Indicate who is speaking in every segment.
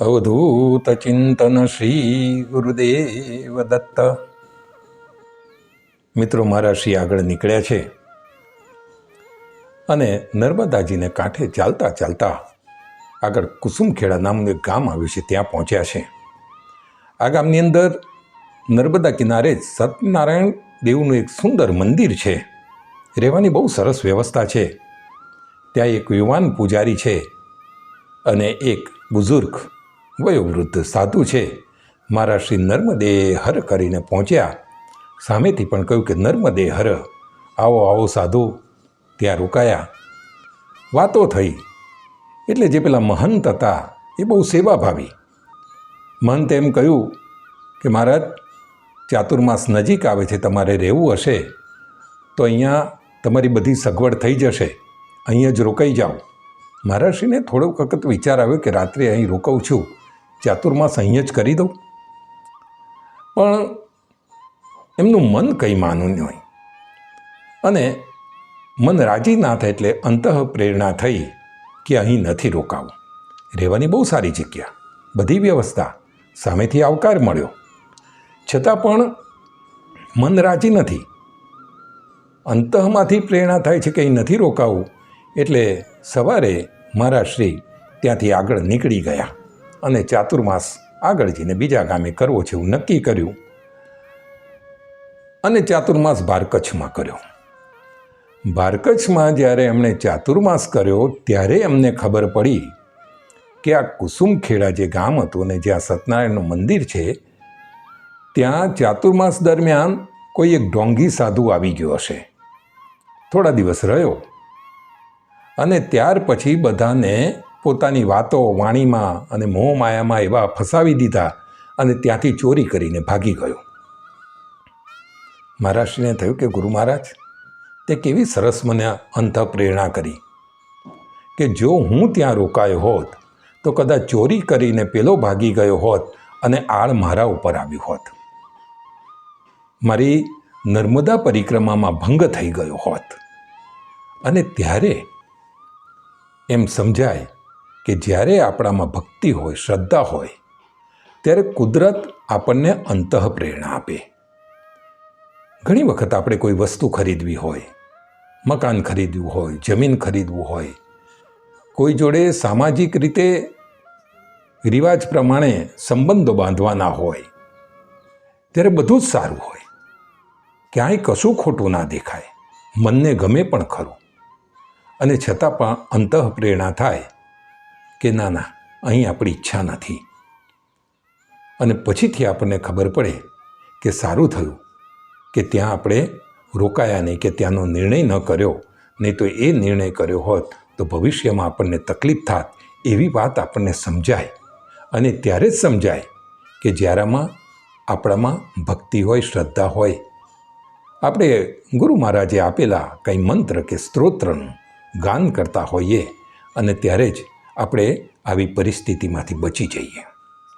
Speaker 1: અવધૂત ચિંતન શ્રી ગુરુદેવ દત્ત મિત્રો મારા શ્રી આગળ નીકળ્યા છે અને નર્મદાજીને કાંઠે ચાલતા ચાલતા આગળ કુસુમખેડા નામનું એક ગામ આવ્યું છે, ત્યાં પહોંચ્યા છે. આ ગામની અંદર નર્મદા કિનારે સત્યનારાયણ દેવનું એક સુંદર મંદિર છે. રહેવાની બહુ સરસ વ્યવસ્થા છે. ત્યાં એક યુવાન પૂજારી છે અને એક બુઝુર્ગ વયોવૃદ્ધ સાધુ છે. મારા શ્રી નર્મદે હર કરીને પહોંચ્યા. સામેથી પણ કહ્યું કે, નર્મદે હર, આવો આવો સાધુ. ત્યાં રોકાયા. વાતો થઈ. એટલે જે પેલા મહંત હતા, એ બહુ સેવાભાવી. મહંત એમ કહ્યું કે, મહારાજ ચાતુર્માસ નજીક આવે છે, તમારે રહેવું હશે, તો અહીંયા તમારી બધી સગવડ થઈ જશે. અહીંયા જ રોકાઈ જાઓ. મહારાષ્ટ્રીને થોડો વખત વિચાર આવ્યો કે, રાત્રે અહીં રોકાઉં છું. ચાતુર્માસ અહીં જ કરી દઉં. પણ એમનું મન કંઈ માનું નહીં અને મન રાજી ના થાય એટલે અંતઃ પ્રેરણા થઈ કે અહીં નથી રોકાવું. રહેવાની બહુ સારી જગ્યા. બધી વ્યવસ્થા સામેથી આવકાર મળ્યો. છતાં પણ મન રાજી નથી. અંતઃમાંથી પ્રેરણા થાય છે કે અહીં નથી રોકાવું એટલે સવારે મારા શ્રી ત્યાંથી આગળ નીકળી ગયા. અને ચાતુર્માસ આગળ જઈને બીજા ગામે કરવો છે એવું નક્કી કર્યું. અને ચાતુર્માસ ભારકચ્છમાં કર્યો. ભારકચ્છમાં જ્યારે એમણે ચાતુર્માસ કર્યો, ત્યારે એમને ખબર પડી કે આ કુસુમખેડા જે ગામ હતું અને જ્યાં સત્યનારાયણનું મંદિર છે, ત્યાં ચાતુર્માસ દરમિયાન કોઈ એક ઢોંગી સાધુ આવી ગયો હશે. થોડા દિવસ રહ્યો. અને ત્યાર પછી બધાને પોતાની વાતો વાણીમાં અને મોહ માયામાં એવા ફસાવી દીધા અને ત્યાંથી ચોરી કરીને ભાગી ગયો. મહારાષ્ટ્રીને થયું કે, ગુરુ મહારાજ, તે કેવી સરસ મને અંત પ્રેરણા કરી કે જો હું ત્યાં રોકાયો હોત, તો કદાચ ચોરી કરીને પેલો ભાગી ગયો હોત અને આળ મારા ઉપર આવ્યું હોત. મારી નર્મદા પરિક્રમામાં ભંગ થઈ ગયો હોત. અને ત્યારે એમ સમજાય કે જ્યારે આપણામાં ભક્તિ હોય, શ્રદ્ધા હોય, ત્યારે કુદરત આપણને અંતઃ પ્રેરણા આપે. ઘણી વખત આપણે કોઈ વસ્તુ ખરીદવી હોય, મકાન ખરીદવું હોય, જમીન ખરીદવું હોય, કોઈ જોડે સામાજિક રીતે રિવાજ પ્રમાણે સંબંધો બાંધવાના હોય, ત્યારે બધું જ સારું હોય. ક્યાંય કશું ખોટું ના દેખાય, મનને ગમે પણ ખરું. અને છતાં પણ અંતઃ પ્રેરણા થાય. કે ના ના અહીં આપણી ઈચ્છા નથી. અને પછીથી આપણને ખબર પડે કે સારું થયું, કે ત્યાં આપણે રોકાયા નહીં, કે ત્યાંનો નિર્ણય ન કર્યો. નહીં તો એ નિર્ણય કર્યો હોત તો ભવિષ્યમાં આપણને તકલીફ થાત એવી વાત આપણને સમજાય. અને ત્યારે જ સમજાય કે જ્યારામાં આપણામાં ભક્તિ હોય, શ્રદ્ધા હોય, આપણે ગુરુ મહારાજે આપેલા કંઈ મંત્ર કે સ્ત્રોત્રનું ગાન કરતા હોઈએ અને ત્યારે જ આપણે આવી પરિસ્થિતિમાંથી બચી જઈએ.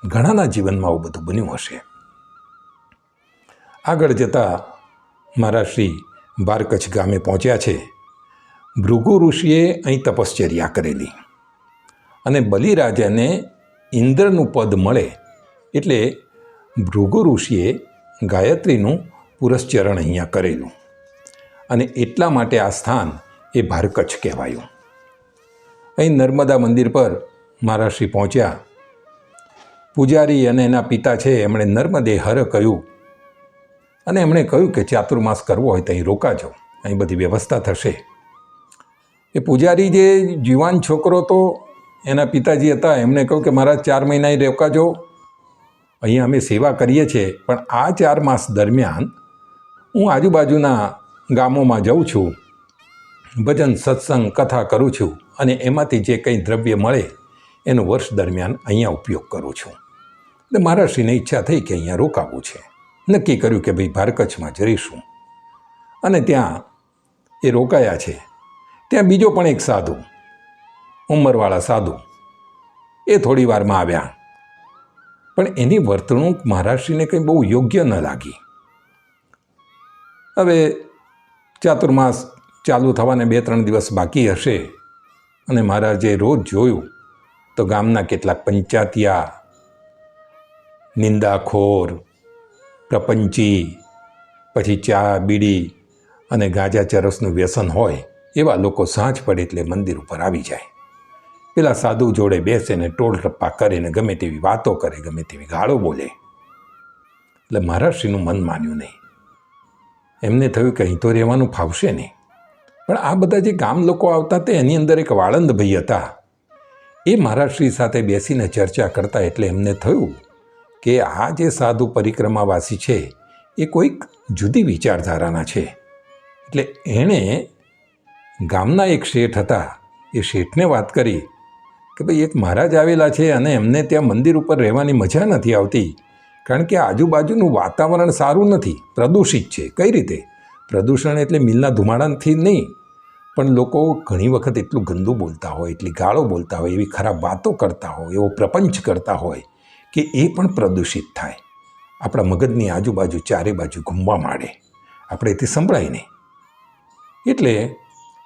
Speaker 1: ઘણાના જીવનમાં આવું બધું બન્યું હશે. આગળ જતાં મારા શ્રી બારકચ્છ ગામે પહોંચ્યા છે. ભૃગુ ઋષિએ અહીં તપશ્ચર્યા કરેલી. અને બલિરાજાને ઇન્દ્રનું પદ મળે એટલે ભૃગુ ઋષિએ ગાયત્રીનું પુરસ્ચરણ અહીંયા કરેલું. અને એટલા માટે આ સ્થાન એ ભારકચ્છ કહેવાયું. અહીં નર્મદા મંદિર પર મારા શ્રી પહોંચ્યા. પૂજારી અને એના પિતા છે, એમણે નર્મદે હર કહ્યું. અને એમણે કહ્યું કે ચાતુર્માસ કરવો હોય તો અહીં રોકાજો, અહીં બધી વ્યવસ્થા થશે. એ પૂજારી જે જીવાન છોકરો તો, એના પિતાજી હતા, એમણે કહ્યું કે મારા ચાર મહિના રોકાજો. અહીંયા અમે સેવા કરીએ છીએ, પણ આ ચાર માસ દરમિયાન હું આજુબાજુના ગામોમાં જઉં છું. ભજન, સત્સંગ, કથા કરું છું અને એમાંથી જે કંઈ દ્રવ્ય મળે એનો વર્ષ દરમિયાન અહીંયા ઉપયોગ કરું છું. એટલે મહારાષ્ટ્રીને ઈચ્છા થઈ કે અહીંયા રોકાવું છે. નક્કી કર્યું કે ભાઈ ભારકચ્છમાં જઈશું અને ત્યાં એ રોકાયા છે. ત્યાં બીજો પણ એક સાધુ, ઉંમરવાળા સાધુ, એ થોડી વારમાં આવ્યા. પણ એની વર્તણૂક મહારાષ્ટ્રીને કંઈ બહુ યોગ્ય ન લાગી. હવે ચાતુર્માસ ચાલુ થવાને બે, ત્રણ દિવસ બાકી હશે. અને મહારાજે રોજ જોયું, તો ગામના કેટલાક પંચાતિયા, નિંદાખોર, પ્રપંચી, પછી ચા, બીડી અને ગાંજા ચરસનું વ્યસન હોય, એવા લોકો સાંજ પડે એટલે મંદિર ઉપર આવી જાય. પેલા સાધુ જોડે બેસે ને ટોળ ટપ્પા કરે ને ગમે તેવી વાતો કરે, ગમે તેવી ગાળો બોલે. એટલે મહારાષ્ટ્રીનું મન માન્યું નહીં. એમને થયું કે અહીં તો રહેવાનું ફાવશે નહીં. પણ આ બધા જે ગામ લોકો આવતા તે એની અંદર એક વાળંદ ભાઈ હતા. એ મહારાષ્ટ્રી સાથે બેસીને ચર્ચા કરતા એટલે એમને થયું કે આ જે સાધુ પરિક્રમાવાસી છે, એ કોઈક જુદી વિચારધારાના છે. એટલે એણે ગામના એક શેઠ હતા, એ શેઠને વાત કરી કે ભાઈ એક મહારાજ આવેલા છે અને એમને ત્યાં મંદિર ઉપર રહેવાની મજા નથી આવતી, કારણ કે આજુબાજુનું વાતાવરણ સારું નથી, પ્રદૂષિત છે. કઈ રીતે? પ્રદૂષણ એટલે મિલના ધુમાડાથી નહીં, પણ લોકો ઘણી વખત એટલું ગંદુ બોલતા હોય, એટલી ગાળો બોલતા હોય, એવી ખરાબ વાતો કરતા હોય, એવો પ્રપંચ કરતા હોય કે એ પણ પ્રદૂષિત થાય. આપણા મગજની આજુબાજુ ચારે બાજુ ઘૂમવા માંડે. આપણે તે સંભળાય નહીં. એટલે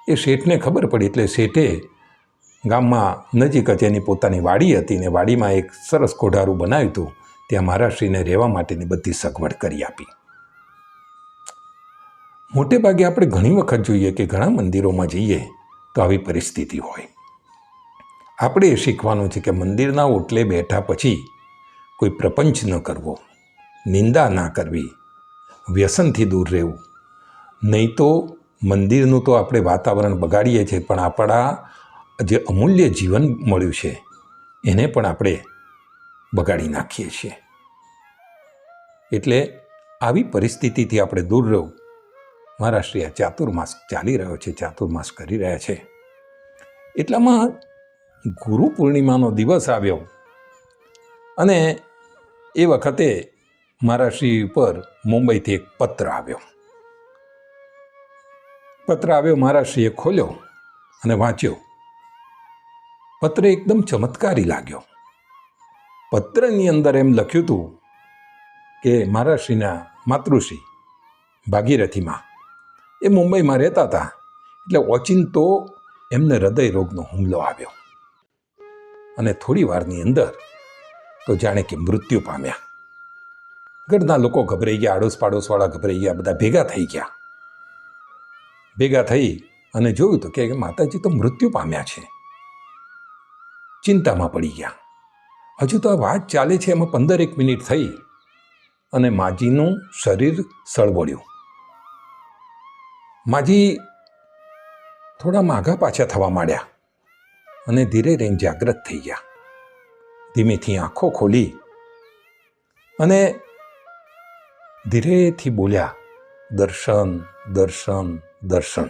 Speaker 1: એ શેઠને ખબર પડી, એટલે શેઠે ગામમાં નજીક જ એની પોતાની વાડી હતી ને વાડીમાં એક સરસ કોઢારું બનાવ્યું હતું, ત્યાં મહારાષ્ટ્રીને રહેવા માટેની બધી સગવડ કરી આપી. મોટે ભાગે આપણે ઘણી વખત જોઈએ કે ઘણા મંદિરોમાં જઈએ તો આવી પરિસ્થિતિ હોય. આપણે એ શીખવાનું છે કે મંદિરના ઓટલે બેઠા પછી કોઈ પ્રપંચ ન કરવો, નિંદા ના કરવી, વ્યસનથી દૂર રહેવું. નહીં તો મંદિરનું તો આપણે વાતાવરણ બગાડીએ છીએ, પણ આપણા જે અમૂલ્ય જીવન મળ્યું છે, એને પણ આપણે બગાડી નાખીએ છીએ. એટલે આવી પરિસ્થિતિથી આપણે દૂર રહેવું મહારાષ્ટ્રીય ચાતુર્માસ ચાલી રહ્યો છે ચાતુર્માસ કરી રહ્યા છે. એટલામાં ગુરુ પૂર્ણિમાનો દિવસ આવ્યો. અને એ વખતે મહારાષ્ટ્રી ઉપર મુંબઈથી એક પત્ર આવ્યો. પત્ર આવ્યો મહારાષ્ટ્રીએ ખોલ્યો અને વાંચ્યો. પત્ર એકદમ ચમત્કારી લાગ્યો. પત્રની અંદર એમ લખ્યું હતું કે મહારાષ્ટ્રીના માતૃશ્રી ભાગીરથીમાં એ મુંબઈમાં રહેતા હતા. એટલે ઓચિંતો એમને હૃદય રોગનો હુમલો આવ્યો. અને થોડી વારની અંદર તો જાણે કે મૃત્યુ પામ્યા. ઘરના લોકો ગભરાઈ ગયા આડોશ પાડોશવાળા ગભરાઈ ગયા, બધા ભેગા થઈ ગયા. ભેગા થઈ અને જોયું તો કે માતાજી તો મૃત્યુ પામ્યા છે. ચિંતામાં પડી ગયા. હજુ તો આ વાત ચાલે છે, એમાં પંદર એક મિનિટ થઈ અને માજીનું શરીર સળવળ્યું. માજી થોડા માઘા પાછા થવા માંડ્યા અને ધીરે રહીને જાગ્રત થઈ ગયા. ધીમેથી આંખો ખોલી અને ધીરેથી બોલ્યા, દર્શન દર્શન દર્શન.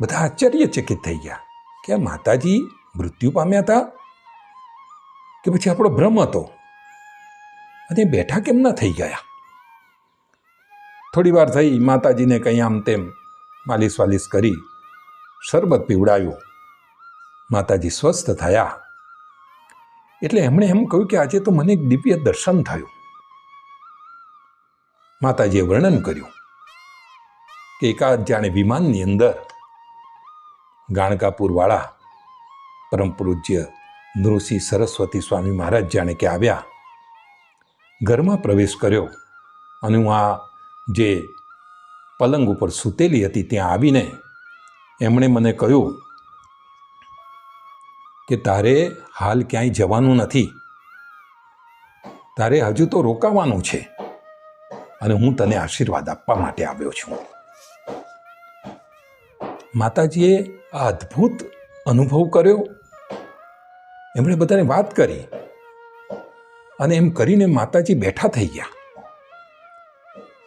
Speaker 1: બધા આશ્ચર્યચકિત થઈ ગયા કે આ માતાજી મૃત્યુ પામ્યા હતા કે પછી આપણો ભ્રમ હતો? અને બેઠા કેમ ના થઈ ગયા? થોડી વાર થઈ માતાજીને કંઈ આમ તેમ માલિશ વાલિશ કરી, શરબત પીવડાવ્યું. માતાજી સ્વસ્થ થયા. એટલે એમણે એમ કહ્યું કે આજે તો મને એક દિવ્ય દર્શન થયું. માતાજીએ વર્ણન કર્યું કે એકાદ જાણે વિમાનની અંદર ગાણકાપુરવાળા પરમ પૂજ્ય નૃસિંહ સરસ્વતી સ્વામી મહારાજ જાણે કે આવ્યા. ઘરમાં પ્રવેશ કર્યો અને હું આ જે પલંગ ઉપર સૂતેલી હતી ત્યાં આવીને એમણે મને કહ્યું કે તારે હાલ ક્યાંય જવાનું નથી. તારે હજુ તો રોકાવાનું છે અને હું તને આશીર્વાદ આપવા માટે આવ્યો છું. માતાજીએ આ અદ્ભુત અનુભવ કર્યો. એમણે બધાને વાત કરી અને એમ કરીને માતાજી બેઠા થઈ ગયા.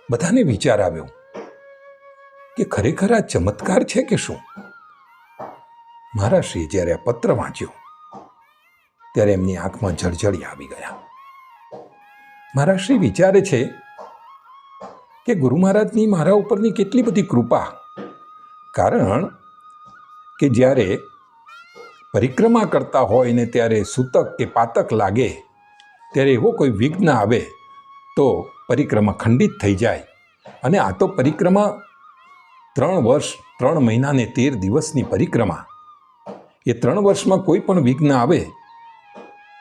Speaker 1: બધાને વિચાર આવ્યો કે ખરેખર આ ચમત્કાર છે કે શું? મહારાષ્ટ્રીએ જ્યારે આ પત્ર વાંચ્યો, ત્યારે એમની આંખમાં જળજળી આવી ગયા. મહારાષ્ટ્રી વિચારે છે કે ગુરુ મહારાજની મારા ઉપરની કેટલી બધી કૃપા, કારણ કે જ્યારે પરિક્રમા કરતા હોય ને ત્યારે સૂતક કે પાતક લાગે, ત્યારે એવો કોઈ વિઘ્ન આવે તો પરિક્રમા ખંડિત થઈ જાય. અને આ તો પરિક્રમા ત્રણ વર્ષ, ત્રણ મહિનાને તેર દિવસની પરિક્રમા. એ ત્રણ વર્ષમાં કોઈ પણ વિઘ્ન આવે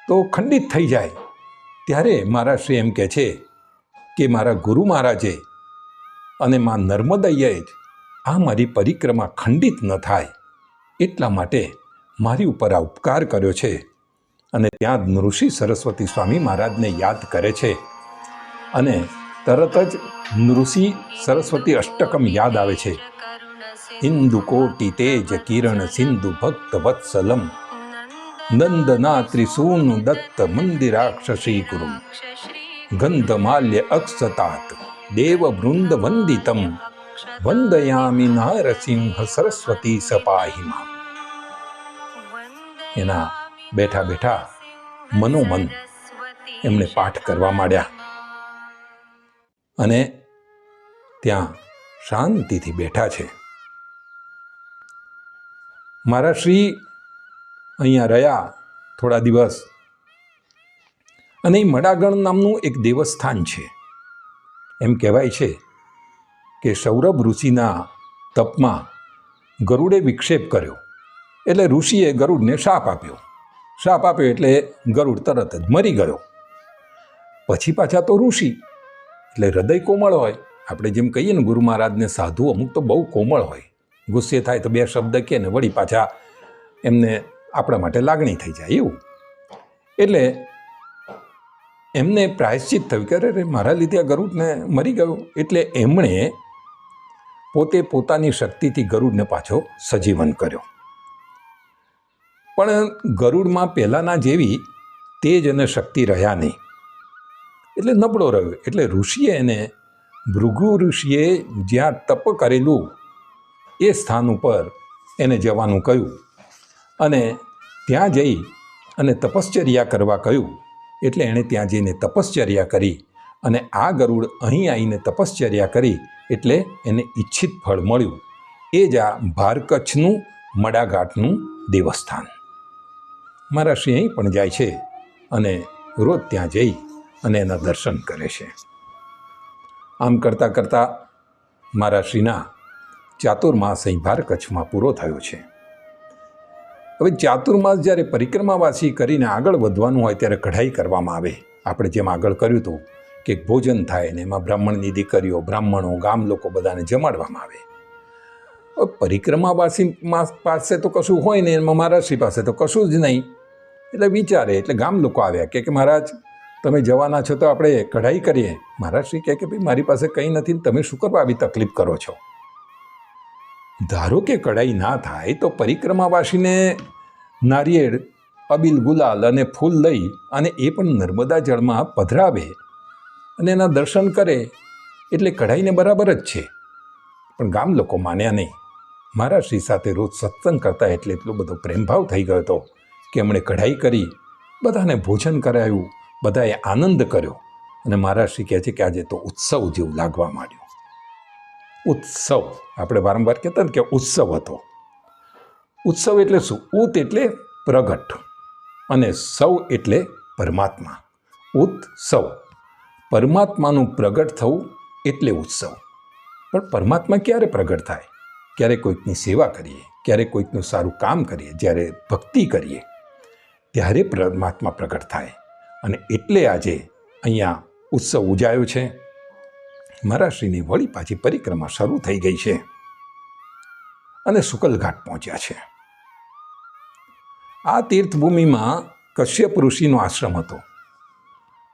Speaker 1: તો ખંડિત થઈ જાય. ત્યારે મારા શ્રી એમ કહે છે કે મારા ગુરુ મહારાજે અને મા નર્મદૈયાએ જ આ મારી પરિક્રમા ખંડિત ન થાય. એટલા માટે મારી ઉપર આ ઉપકાર કર્યો છે. અને ત્યાં જ ઋષિ સરસ્વતી સ્વામી મહારાજને યાદ કરે છે. અને તરત જ નૃષિ સરસ્વતી અષ્ટકમ યાદ આવે છે. ઇન્દુ કોટી તેજ કિરણ સિંધુ ભક્ત વત્સલમ નંદના ત્રિસૂન દત્ત મંદિરાક્ષસી ગુરુ ગંધમાલ્ય અક્ષતાત દેવ વૃંદ વંદિતમ, વંદયામી નારસિંહ સરસ્વતી સપાહીમાં. એના બેઠા બેઠા મનોમન એમણે પાઠ કરવા માંડ્યા. અને ત્યાં શાંતિથી બેઠા છે. મારા શ્રી અહીંયા રહ્યા થોડા દિવસ. અને એ મડાગણ નામનું એક દેવસ્થાન છે. એમ કહેવાય છે કે સૌરભ ઋષિના તપમાં ગરુડે વિક્ષેપ કર્યો. એટલે ઋષિએ ગરુડને શાપ આપ્યો. શાપ આપ્યો એટલે ગરુડ તરત જ મરી ગયો. પછી પાછા તો ઋષિ એટલે હૃદય કોમળ હોય. આપણે જેમ કહીએ ને, ગુરુ મહારાજને સાધુ અમુક તો બહુ કોમળ હોય. ગુસ્સે થાય તો બે શબ્દ કહે ને, વળી પાછા એમને આપણા માટે લાગણી થઈ જાય એવું. એટલે એમને પ્રાયશ્ચિત થયું કે અરે, મારા લીધે આ ગરુડને મરી ગયો. એટલે એમણે પોતે પોતાની શક્તિથી ગરુડને પાછો સજીવન કર્યો. પણ ગરુડમાં પહેલાંના જેવી તેજ અને શક્તિ રહ્યા નહીં. એટલે નબળો રહ્યો એટલે ઋષિએ એને, ભૃગુ ઋષિએ જ્યાં તપ કરેલું, એ સ્થાન ઉપર એને જવાનું કહ્યું. અને ત્યાં જઈ અને તપશ્ચર્યા કરવા કહ્યું. એટલે એણે ત્યાં જઈને તપશ્ચર્યા કરી અને આ ગરુડ અહીં આવીને તપશ્ચર્યા કરી એટલે એને ઈચ્છિત ફળ મળ્યું. એ જ આ ભારકચ્છનું મડાઘાટનું દેવસ્થાન. મારા અહીં પણ જાય છે અને રોજ ત્યાં જઈ અને એના દર્શન કરે છે. આમ કરતાં કરતાં મારા શ્રીના ચાતુર્માસ અહીં ભાર કચ્છમાં પૂરો થયો છે. હવે ચાતુર્માસ જ્યારે પરિક્રમાવાસી કરીને આગળ વધવાનું હોય ત્યારે કઢાઈ કરવામાં આવે. આપણે જેમ આગળ કર્યું હતું કે ભોજન થાય ને એમાં બ્રાહ્મણની દીકરીઓ, બ્રાહ્મણો, ગામ લોકો બધાને જમાડવામાં આવે. હવે પરિક્રમાવાસી પાસે તો કશું હોય ને એમાં મહારાજશ્રી પાસે તો કશું જ નહીં. એટલે વિચારે, એટલે ગામ લોકો આવ્યા કે મહારાજ તમે જવાના છો તો આપણે કઢાઈ કરીએ. મહારાજશ્રી કહે કે ભાઈ, મારી પાસે કંઈ નથી. તમે શું કરવા આવી તકલીફ કરો છો. ધારો કે કઢાઈ ના થાય તો પરિક્રમાવાસીને નારિયેળ, અબિલ ગુલાલ અને ફૂલ લઈ અને એ પણ નર્મદા જળમાં પધરાવે અને એના દર્શન કરે. એટલે કઢાઈને બરાબર જ છે. પણ ગામ લોકો માન્યા નહીં. મારા શ્રી સાથે રોજ સત્સંગ કરતા એટલે એટલો બધો પ્રેમભાવ થઈ ગયો હતો કે એમણે કઢાઈ કરી, બધાને ભોજન કરાયું. બધાએ આનંદ કર્યો અને મારા શ્રી કહે છે કે આજે તો ઉત્સવ જેવું લાગવા માંડ્યું. ઉત્સવ. આપણે વારંવાર કહેતા ને કે ઉત્સવ હતો. ઉત્સવ એટલે શું? ઉત એટલે પ્રગટ અને સૌ એટલે પરમાત્મા. ઉત્સવ. પરમાત્માનું પ્રગટ થવું એટલે ઉત્સવ. પણ પરમાત્મા ક્યારે પ્રગટ થાય? ક્યારે કોઈકની સેવા કરીએ? ક્યારે કોઈકનું સારું કામ કરીએ? જ્યારે ભક્તિ કરીએ, ત્યારે પરમાત્મા પ્રગટ થાય. અને એટલે આજે અહીંયા ઉત્સવ ઉજાયો છે. મહારાષ્ટ્રીની વળી પાછી પરિક્રમા શરૂ થઈ ગઈ છે અને શુકલઘાટ પહોંચ્યા છે. આ તીર્થભૂમિમાં કશ્યપ ઋષિનો આશ્રમ હતો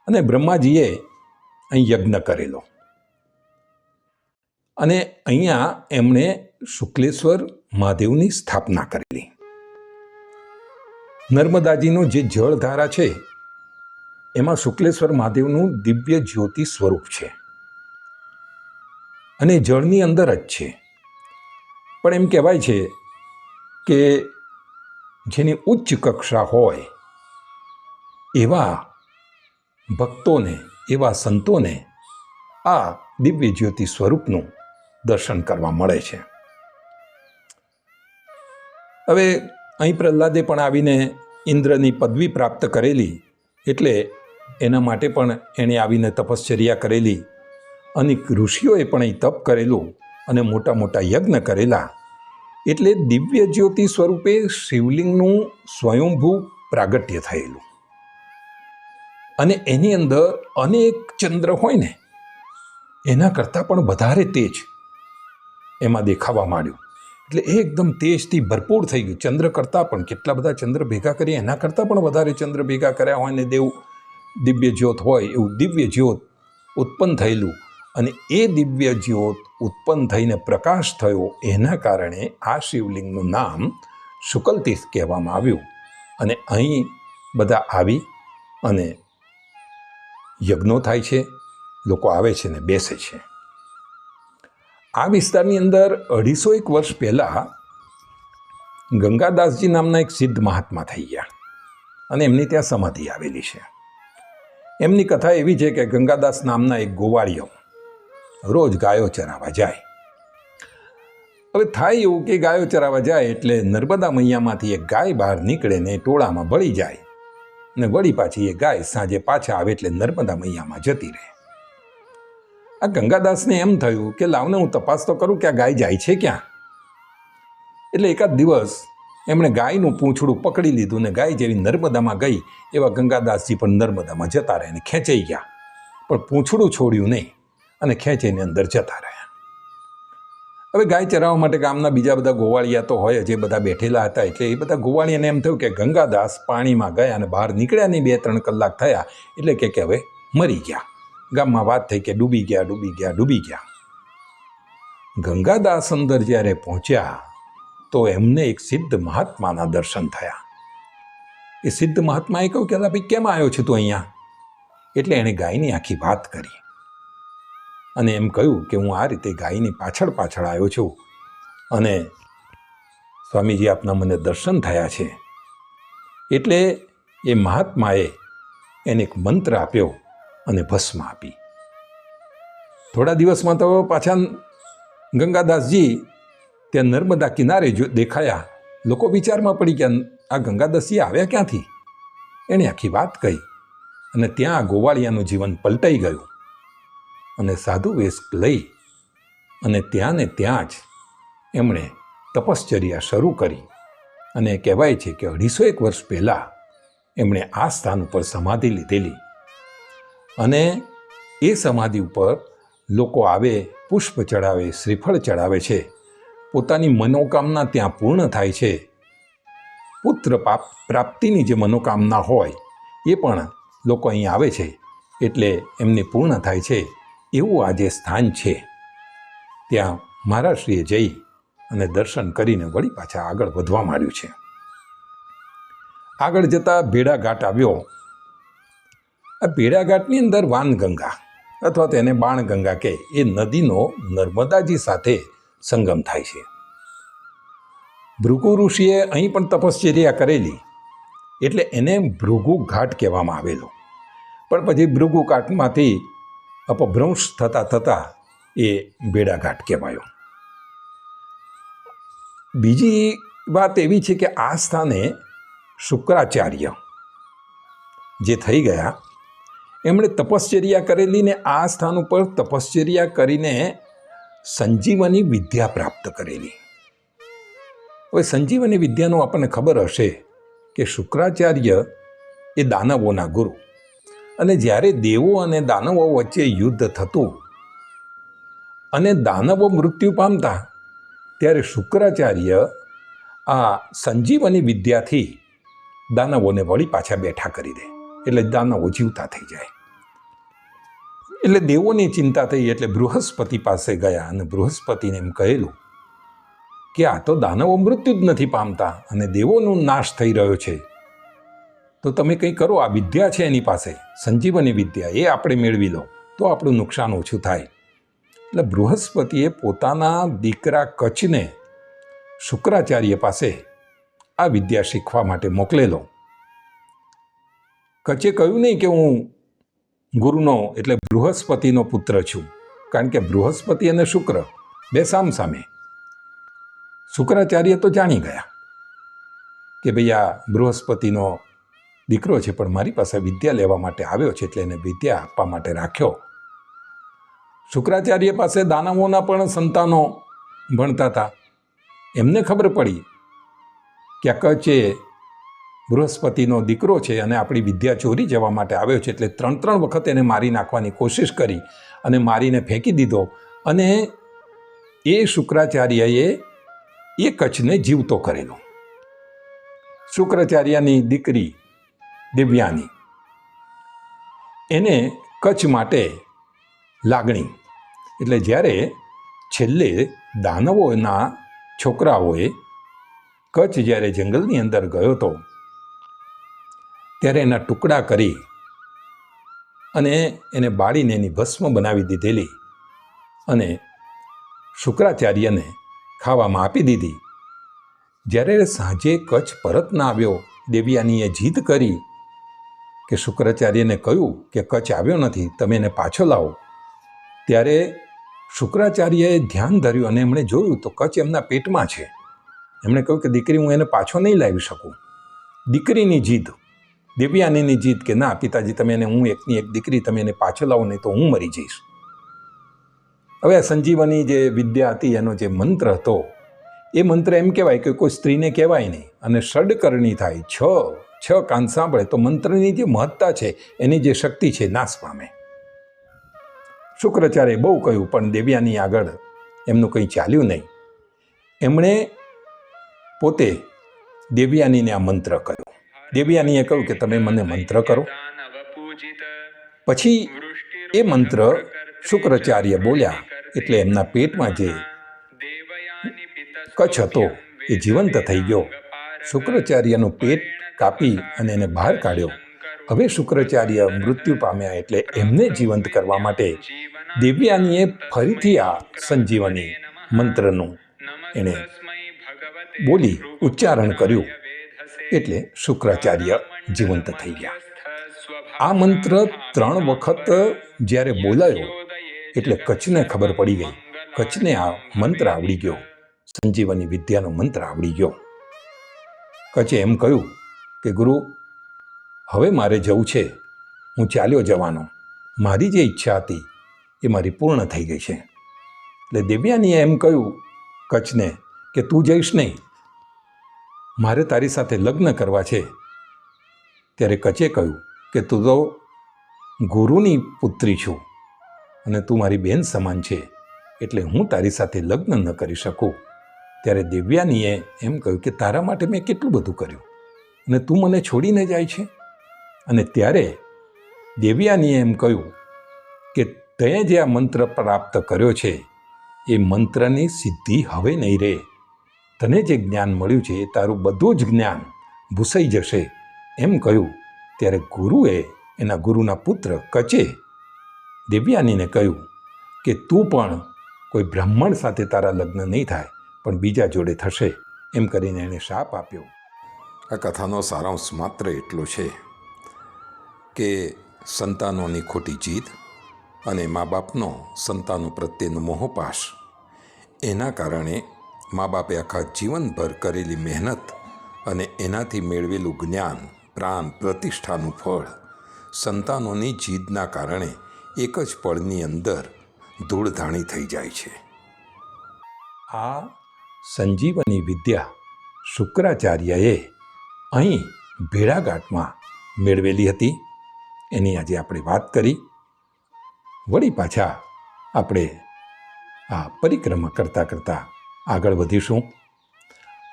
Speaker 1: અને બ્રહ્માજીએ અહીં યજ્ઞ કરેલો. અને અહીંયા એમણે શુક્લેશ્વર મહાદેવની સ્થાપના કરેલી. નર્મદાજીનો જે જળધારા છે એમાં શુક્લેશ્વર મહાદેવનું દિવ્ય જ્યોતિ સ્વરૂપ છે. અને જળની અંદર જ છે. પણ એમ કહેવાય છે કે જેની ઉચ્ચ કક્ષા હોય એવા ભક્તોને, એવા સંતોને આ દિવ્ય જ્યોતિ સ્વરૂપનું દર્શન કરવા મળે છે. હવે અહીં પ્રહલાદે પણ આવીને ઇન્દ્રની પદવી પ્રાપ્ત કરેલી એટલે એના માટે પણ એણે આવીને તપશ્ચર્યા કરેલી. અનેક ઋષિઓએ પણ અહીં તપ કરેલું અને મોટા મોટા યજ્ઞ કરેલા. એટલે દિવ્ય જ્યોતિ સ્વરૂપે શિવલિંગનું સ્વયંભૂ પ્રાગટ્ય થયેલું. અને એની અંદર અનેક ચંદ્ર હોય ને, એના કરતાં પણ વધારે તેજ એમાં દેખાવા માંડ્યું. એટલે એ એકદમ તેજથી ભરપૂર થઈ ગયું. ચંદ્ર કરતાં પણ કેટલા બધા ચંદ્ર ભેગા કરીએ, એના કરતાં પણ વધારે ચંદ્ર ભેગા કર્યા હોય ને દેવ દિવ્ય જ્યોત હોય એવું દિવ્ય જ્યોત ઉત્પન્ન થયેલું અને એ દિવ્ય જ્યોત ઉત્પન્ન થઈને પ્રકાશ થયો એના કારણે આ શિવલિંગનું નામ શુકલતીર્થ કહેવામાં આવ્યું. અને અહીં બધા આવી અને યજ્ઞો થાય છે, લોકો આવે છે ને બેસે છે. આ વિસ્તારની અંદર અઢીસો એક વર્ષ પહેલાં ગંગાદાસજી નામના એક સિદ્ધ મહાત્મા થઈ ગયા અને એમની ત્યાં સમાધિ આવેલી છે. એમની કથા એવી છે કે ગંગાદાસ નામના એક ગોવાળીઓ રોજ ગાયો ચરાવા જાય. હવે થાય એવું કે ગાયો ચરાવવા જાય એટલે નર્મદા મૈયામાંથી એક ગાય બહાર નીકળે ને ટોળામાં ભળી જાય ને વળી પાછી એ ગાય સાંજે પાછા આવે એટલે નર્મદા મૈયામાં જતી રહે. આ ગંગાદાસને એમ થયું કે લાવને હું તપાસ તો કરું કે આ ગાય જાય છે ક્યાં? એટલે એકાદ દિવસ એમણે ગાયનું પૂંછડું પકડી લીધું ને ગાય જેવી નર્મદામાં ગઈ, એવા ગંગાદાસજી પણ નર્મદામાં જતા રહ્યા અને ખેંચાઈ ગયા. પણ પૂંછડું છોડ્યું નહીં અને ખેંચીને અંદર જતા રહ્યા. હવે ગાય ચરાવવા માટે ગામના બીજા બધા ગોવાળિયા તો હોય જે બધા બેઠેલા હતા એટલે એ બધા ગોવાળિયાને એમ થયું કે ગંગાદાસ પાણીમાં ગયા અને બહાર નીકળ્યા નહીં બે ત્રણ કલાક થયા એટલે કે કે હવે મરી ગયા. ગામમાં વાત થઈ કે ડૂબી ગયા ડૂબી ગયા ડૂબી ગયા. ગંગાદાસ અંદર જ્યારે પહોંચ્યા તો એમને એક સિદ્ધ મહાત્માના દર્શન થયા. એ સિદ્ધ મહાત્માએ કહ્યું કે ભાઈ કેમ આવ્યો છે તું અહીંયા? એટલે એણે ગાયની આખી વાત કરી. અને એમ કહ્યું કે હું આ રીતે ગાયની પાછળ પાછળ આવ્યો છું અને સ્વામીજી આપના મને દર્શન થયા છે. એટલે એ મહાત્માએ એને એક મંત્ર આપ્યો અને ભસ્મ આપી. થોડા દિવસમાં તો પાછા ગંગાદાસજી ત્યાં નર્મદા કિનારે જો દેખાયા, લોકો વિચારમાં પડી ગયા, આ ગંગાદસી આવ્યા ક્યાંથી? એણે આખી વાત કહી અને ત્યાં ગોવાળિયાનું જીવન પલટાઈ ગયું. અને સાધુ વેશ લઈ અને ત્યાં ને ત્યાં જ એમણે તપશ્ચર્યા શરૂ કરી અને કહેવાય છે કે અઢીસો એક વર્ષ પહેલાં એમણે આ સ્થાન ઉપર સમાધિ લીધેલી. અને એ સમાધિ ઉપર લોકો આવે, પુષ્પ ચડાવે, શ્રીફળ ચડાવે છે. પોતાની મનોકામના ત્યાં પૂર્ણ થાય છે. પુત્ર પ્રાપ્તિની જે મનોકામના હોય, એ પણ લોકો અહીં આવે છે, એટલે એમને પૂર્ણ થાય છે. એવું આ જે સ્થાન છે. ત્યાં મહારાષ્ટ્રીએ જઈ અને દર્શન કરીને વળી પાછા આગળ વધવા માંડ્યું છે. આગળ જતાં ભેડાઘાટ આવ્યો. આ ભેડાઘાટની અંદર વાનગંગા, અથવા તેને બાણગંગા કહે એ નદીનો નર્મદાજી સાથે સંગમ થાય છે. ભૃગુ ઋષિએ અહીં પણ તપશ્ચર્યા કરેલી, એટલે એને ભૃગુ ઘાટ કહેવામાં આવેલો. પણ પછી ભૃગુ ઘાટમાંથી અપભ્રંશ થતાં થતાં એ ભેડાઘાટ કહેવાયો. બીજી વાત એવી છે કે આ સ્થાને શુક્રાચાર્ય જે થઈ ગયા, એમણે તપશ્ચર્યા કરેલી ને આ સ્થાન ઉપર તપશ્ચર્યા કરીને સંજીવની વિદ્યા પ્રાપ્ત કરેલી. હવે સંજીવની વિદ્યાનો આપણને ખબર હશે કે શુક્રાચાર્ય એ દાનવોના ગુરુ. અને જ્યારે દેવો અને દાનવો વચ્ચે યુદ્ધ થતું અને દાનવો મૃત્યુ પામતા, ત્યારે શુક્રાચાર્ય આ સંજીવની વિદ્યાથી દાનવોને વળી પાછા બેઠા કરી દે. એટલે દાનવો જીવતા થઈ જાય. એટલે દેવોની ચિંતા થઈ એટલે બૃહસ્પતિ પાસે ગયા અને બૃહસ્પતિને એમ કહેલું કે આ તો દાનવો મૃત્યુ જ નથી પામતા અને દેવોનો નાશ થઈ રહ્યો છે. તો તમે કંઈ કરો, આ વિદ્યા છે એની પાસે. સંજીવની વિદ્યા, એ આપણે મેળવી લો. તો આપણું નુકસાન ઓછું થાય. એટલે બૃહસ્પતિએ પોતાના દીકરા કચ્છને શુક્રાચાર્ય પાસે આ વિદ્યા શીખવા માટે મોકલેલો. કચ્છે કહ્યું નહીં કે હું ગુરુનો એટલે બૃહસ્પતિનો પુત્ર છું. કારણ કે બૃહસ્પતિ અને શુક્ર બે સામ સામે શુક્રાચાર્ય તો જાણી ગયા કે ભાઈ આ બૃહસ્પતિનો દીકરો છે, પણ મારી પાસે વિદ્યા લેવા માટે આવ્યો છે, એટલે એને વિદ્યા આપવા માટે રાખ્યો. શુક્રાચાર્ય પાસે દાનવોના પણ સંતાનો ભણતા હતા. એમને ખબર પડી કે આ બૃહસ્પતિનો દીકરો છે અને આપણી વિદ્યા ચોરી જવા માટે આવ્યો છે એટલે ત્રણ ત્રણ વખત એને મારી નાખવાની કોશિશ કરી અને મારીને ફેંકી દીધો. અને એ શુક્રાચાર્યએ એ કચ્છને જીવતો કરેલો. શુક્રાચાર્યની દીકરી દિવ્યાની. એને કચ્છ માટે લાગણી. એટલે જ્યારે છેલ્લે દાનવોના છોકરાઓએ કચ્છ જ્યારે જંગલની અંદર ગયો હતો ત્યારે એના ટુકડા કરી અને એને બાળીને એની ભસ્મ બનાવી દીધેલી અને શુક્રાચાર્યને ખાવામાં આપી દીધી. જ્યારે સાંજે કચ્છ પરત ના આવ્યો, દેવ્યાનીએ જીદ કરી કે શુક્રાચાર્યને કહ્યું કે કચ્છ આવ્યો નથી, તમે એને પાછો લાવો. ત્યારે શુક્રાચાર્યએ ધ્યાન ધર્યું અને એમણે જોયું તો કચ્છ એમના પેટમાં છે. એમણે કહ્યું કે દીકરી, હું એને પાછો નહીં લાવી શકું. દીકરીની જીદ દેવ્યાનીની જીત કે ના, પિતાજી, તમે એને હું એકની એક દીકરી, તમે એને પાછો લાવો, નહીં તો હું મરી જઈશ. હવે આ સંજીવની જે વિદ્યા હતી, એનો જે મંત્ર હતો, એ મંત્ર એમ કહેવાય કે કોઈ સ્ત્રીને કહેવાય નહીં. અને ષડકરણી થાય, છ છ કાન સાંભળે, તો મંત્રની જે મહત્તા છે, એની જે શક્તિ છે, નાશ પામે. શુક્રાચાર્ય બહુ કહ્યું, પણ દેવ્યાની આગળ એમનું કંઈ ચાલ્યું નહીં. એમણે પોતે દેવ્યાનીને આ મંત્ર કહ્યું દેવ્યાનીએ કહ્યું કે તમે મને મંત્ર કરો. પછી એ મંત્ર શુક્રાચાર્ય બોલ્યા, એટલે એમના પેટમાં જે કચ્છ હતો, એ જીવંત થઈ ગયો. શુક્રાચાર્યનું પેટ કાપી અને એને બહાર કાઢ્યો. હવે શુક્રાચાર્ય મૃત્યુ પામ્યા એટલે એમને જીવંત કરવા માટે દેવ્યાનીએ ફરીથી આ સંજીવની મંત્રનું એણે બોલી ઉચ્ચારણ કર્યું. એટલે શુક્રાચાર્ય જીવંત થઈ ગયા. આ મંત્ર ત્રણ વખત જ્યારે બોલાયો, એટલે કચ્છને ખબર પડી ગઈ. કચ્છને આ મંત્ર આવડી ગયો. સંજીવની વિદ્યાનો મંત્ર આવડી ગયો. કચ્છે એમ કહ્યું કે, ગુરુ, હવે મારે જવું છે. હું ચાલ્યો જવાનો. મારી જે ઈચ્છા હતી એ મારી પૂર્ણ થઈ ગઈ છે. એટલે દેવ્યાનીએ એમ કહ્યું કચ્છને કે, તું જઈશ નહીં. મારે તારી સાથે લગ્ન કરવા છે. ત્યારે કચે કહ્યું કે તું તો ગુરુની પુત્રી છું અને તું મારી બેન સમાન છે, એટલે હું તારી સાથે લગ્ન ન કરી શકું. ત્યારે દેવ્યાનીએ એમ કહ્યું કે તારા માટે મેં કેટલું બધું કર્યું અને તું મને છોડીને જાય છે? અને ત્યારે દેવ્યાનીએ એમ કહ્યું કે તે જે આ મંત્ર પ્રાપ્ત કર્યો છે, એ મંત્રની સિદ્ધિ હવે નહીં રહે. તને જે જ્ઞાન મળ્યું છે એ તારું બધું જ જ્ઞાન ભૂસાઈ જશે. એમ કહ્યું. ત્યારે ગુરુએ એના ગુરુના પુત્ર કચે દેવ્યાનીને કહ્યું કે તું પણ કોઈ બ્રાહ્મણ સાથે તારા લગ્ન નહીં થાય, પણ બીજા જોડે થશે. એમ કરીને એણે શાપ આપ્યો.
Speaker 2: આ કથાનો સારાંશ માત્ર એટલો છે કે સંતાનોની ખોટી જીદ અને મા બાપનો સંતાનો પ્રત્યેનો મોહપાશ એના કારણે મા બાપે આખા જીવનભર કરેલી મહેનત અને એનાથી મેળવેલું જ્ઞાન પ્રાણ પ્રતિષ્ઠાનું ફળ સંતાનોની જીદના કારણે એક જ પળની અંદર ધૂળધાણી થઈ જાય છે.
Speaker 1: આ સંજીવની વિદ્યા શુક્રાચાર્યએ અહીં ભેડાઘાટમાં મેળવેલી હતી. એની આજે આપણે વાત કરી. વળી પાછા આપણે આ પરિક્રમા કરતાં કરતાં આગળ વધીશું.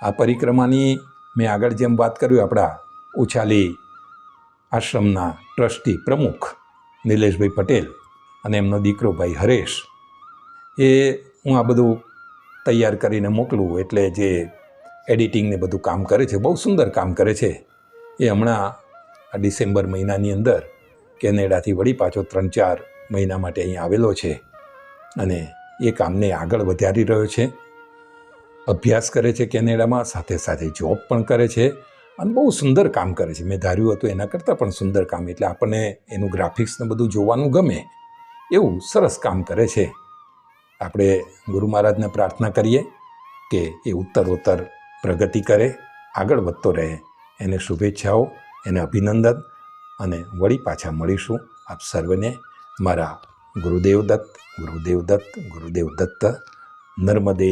Speaker 1: આ પરિક્રમાની મેં આગળ જેમ વાત કર્યું આપણા ઉછાલી આશ્રમના ટ્રસ્ટી પ્રમુખ નિલેશભાઈ પટેલ અને એમનો દીકરો ભાઈ હરેશ, એ હું આ બધું તૈયાર કરીને મોકલું એટલે જે એડિટિંગને બધું કામ કરે છે, બહુ સુંદર કામ કરે છે, એ હમણાં આ ડિસેમ્બર મહિનાની અંદર કેનેડાથી વળી પાછો ત્રણ ચાર મહિના માટે અહીં આવેલો છે અને એ કામને આગળ વધારી રહ્યો છે. અભ્યાસ કરે છે કેનેડામાં, સાથે સાથે જોબ પણ કરે છે અને બહુ સુંદર કામ કરે છે. મેં ધાર્યું હતું એના કરતાં પણ સુંદર કામ. એટલે આપણને એનું ગ્રાફિક્સને બધું જોવાનું ગમે એવું સરસ કામ કરે છે. આપણે ગુરુ મહારાજને પ્રાર્થના કરીએ કે એ ઉત્તરોત્તર પ્રગતિ કરે, આગળ વધતો રહે. એને શુભેચ્છાઓ, એને અભિનંદન અને વળી પાછા મળીશું આપ સર્વને. મારા ગુરુદેવ દત્ત ગુરુદેવ દત્ત ગુરુદેવ દત્ત, નર્મદે.